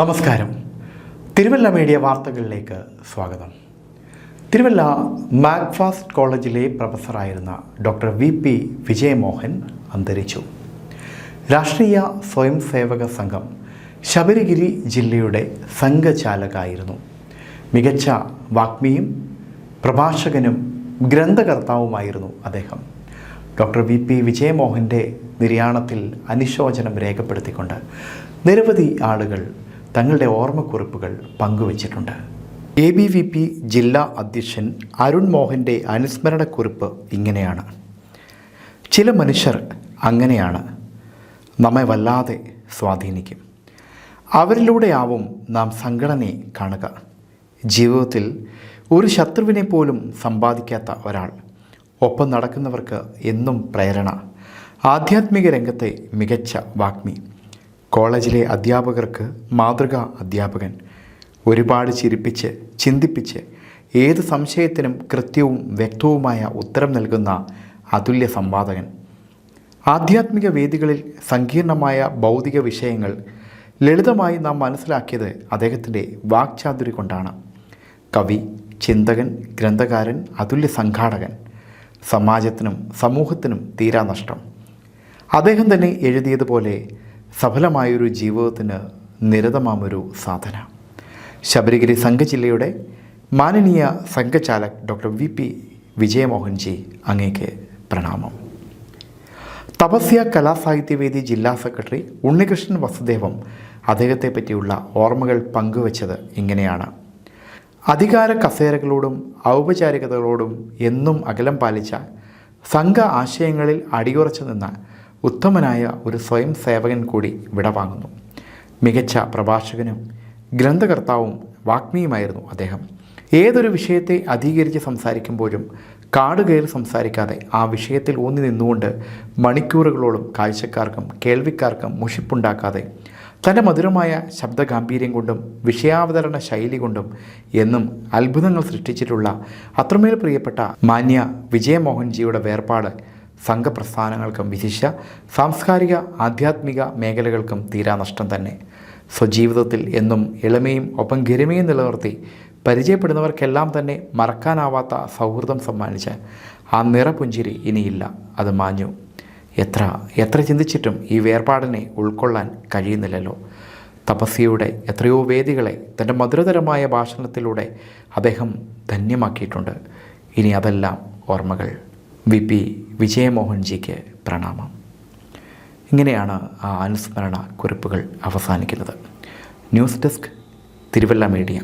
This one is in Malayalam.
നമസ്കാരം. തിരുവല്ല മീഡിയ വാർത്തകളിലേക്ക് സ്വാഗതം. തിരുവല്ല മാഗ്ഫാസ്റ്റ് കോളേജിലെ പ്രൊഫസറായിരുന്ന ഡോക്ടർ വി പി വിജയമോഹൻ അന്തരിച്ചു. രാഷ്ട്രീയ സ്വയം സേവക സംഘം ശബരിഗിരി ജില്ലയുടെ സംഘചാലകായിരുന്നു. മികച്ച വാഗ്മിയും പ്രഭാഷകനും ഗ്രന്ഥകർത്താവുമായിരുന്നു അദ്ദേഹം. ഡോക്ടർ വി പി വിജയമോഹന്റെ നിര്യാണത്തിൽ അനുശോചനം രേഖപ്പെടുത്തിക്കൊണ്ട് നിരവധി ആളുകൾ തങ്ങളുടെ ഓർമ്മക്കുറിപ്പുകൾ പങ്കുവച്ചിട്ടുണ്ട്. എ ബി വി പി ജില്ലാ അധ്യക്ഷൻ അരുൺ മോഹന്റെ അനുസ്മരണക്കുറിപ്പ് ഇങ്ങനെയാണ്. ചില മനുഷ്യർ അങ്ങനെയാണ്. നമ്മെ വല്ലാതെ സ്വാധീനിക്കും. അവരിലൂടെയാവും നാം സംഘടനയെ കാണുക. ജീവിതത്തിൽ ഒരു ശത്രുവിനെ പോലും സമ്പാദിക്കാത്ത ഒരാൾ ഒപ്പം നടക്കുന്നവർക്ക് എന്നും പ്രേരണ ആധ്യാത്മിക രംഗത്തെ മികച്ച വാഗ്മി. കോളേജിലെ അധ്യാപകർക്ക് മാതൃകാ അധ്യാപകൻ. ഒരുപാട് ചിരിപ്പിച്ച് ചിന്തിപ്പിച്ച് ഏത് സംശയത്തിനും കൃത്യവും വ്യക്തവുമായ ഉത്തരം നൽകുന്ന അതുല്യ സംവാദകൻ. ആധ്യാത്മിക വേദികളിൽ സങ്കീർണമായ ഭൗതിക വിഷയങ്ങൾ ലളിതമായി നാം മനസ്സിലാക്കിയത് അദ്ദേഹത്തിന്റെ വാക്ചാതുരി കൊണ്ടാണ്. കവി ചിന്തകൻ ഗ്രന്ഥകാരൻ അതുല്യ സംഘാടകൻ. സമാജത്തിനും സമൂഹത്തിനും തീരാനഷ്ടം അദ്ദേഹം തന്നെ എഴുതിയതുപോലെ സഫലമായൊരു ജീവിതത്തിന് നിരതമാമൊരു സാധന. ശബരിഗിരി സംഘജില്ലയുടെ മാനനീയ സംഘചാലക് ഡോക്ടർ വി പി വിജയമോഹൻജി അങ്ങേക്ക് പ്രണാമം. തപസ്യ കലാസാഹിത്യവേദി ജില്ലാ സെക്രട്ടറി ഉണ്ണികൃഷ്ണൻ വസുദേവം അദ്ദേഹത്തെ പറ്റിയുള്ള ഓർമ്മകൾ പങ്കുവച്ചത് ഇങ്ങനെയാണ്. അധികാര കസേരകളോടും ഔപചാരികതകളോടും എന്നും അകലം പാലിച്ച സംഘ ആശയങ്ങളിൽ അടിയുറച്ചു നിന്ന ഉത്തമനായ ഒരു സ്വയം സേവകൻ കൂടി വിടവാങ്ങുന്നു മികച്ച പ്രഭാഷകനും ഗ്രന്ഥകർത്താവും വാഗ്മിയുമായിരുന്നു അദ്ദേഹം. ഏതൊരു വിഷയത്തെ അധീകരിച്ച് സംസാരിക്കുമ്പോഴും കാടുകയറി സംസാരിക്കാതെ ആ വിഷയത്തിൽ ഊന്നി നിന്നുകൊണ്ട് മണിക്കൂറുകളോളം കാഴ്ചക്കാർക്കും കേൾവിക്കാർക്കും മുഷിപ്പുണ്ടാക്കാതെ തന്റെ മധുരമായ ശബ്ദഗാംഭീര്യം കൊണ്ടും വിഷയാവതരണ ശൈലി കൊണ്ടും എന്നും അത്ഭുതങ്ങൾ സൃഷ്ടിച്ചിട്ടുള്ള അത്രമേൽ പ്രിയപ്പെട്ട മാന്യ വിജയമോഹൻജിയുടെ വേർപാട് സംഘപ്രസ്ഥാനങ്ങൾക്കും വിശിഷ്യ സാംസ്കാരിക ആധ്യാത്മിക മേഖലകൾക്കും തീരാ നഷ്ടം തന്നെ. സ്വജീവിതത്തിൽ എന്നും എളിമയും ഒപ്പം ഗരിമയും നിലനിർത്തി പരിചയപ്പെടുന്നവർക്കെല്ലാം തന്നെ മറക്കാനാവാത്ത സൗഹൃദം സമ്മാനിച്ച് ആ നിറപുഞ്ചിരി ഇനിയില്ല അത് മാഞ്ഞു. എത്ര എത്ര ചിന്തിച്ചിട്ടും ഈ വേർപാടിനെ ഉൾക്കൊള്ളാൻ കഴിയുന്നില്ലല്ലോ. തപസ്യയുടെ എത്രയോ വേദികളെ തന്റെ മധുരതരമായ ഭാഷണത്തിലൂടെ അദ്ദേഹം ധന്യമാക്കിയിട്ടുണ്ട്. ഇനി അതെല്ലാം ഓർമ്മകൾ. വി പി വിജയമോഹൻജിക്ക് പ്രണാമം. ഇങ്ങനെയാണ് ആ അനുസ്മരണ കുറിപ്പുകൾ അവസാനിക്കുന്നത്. News desk Thiruvalla media.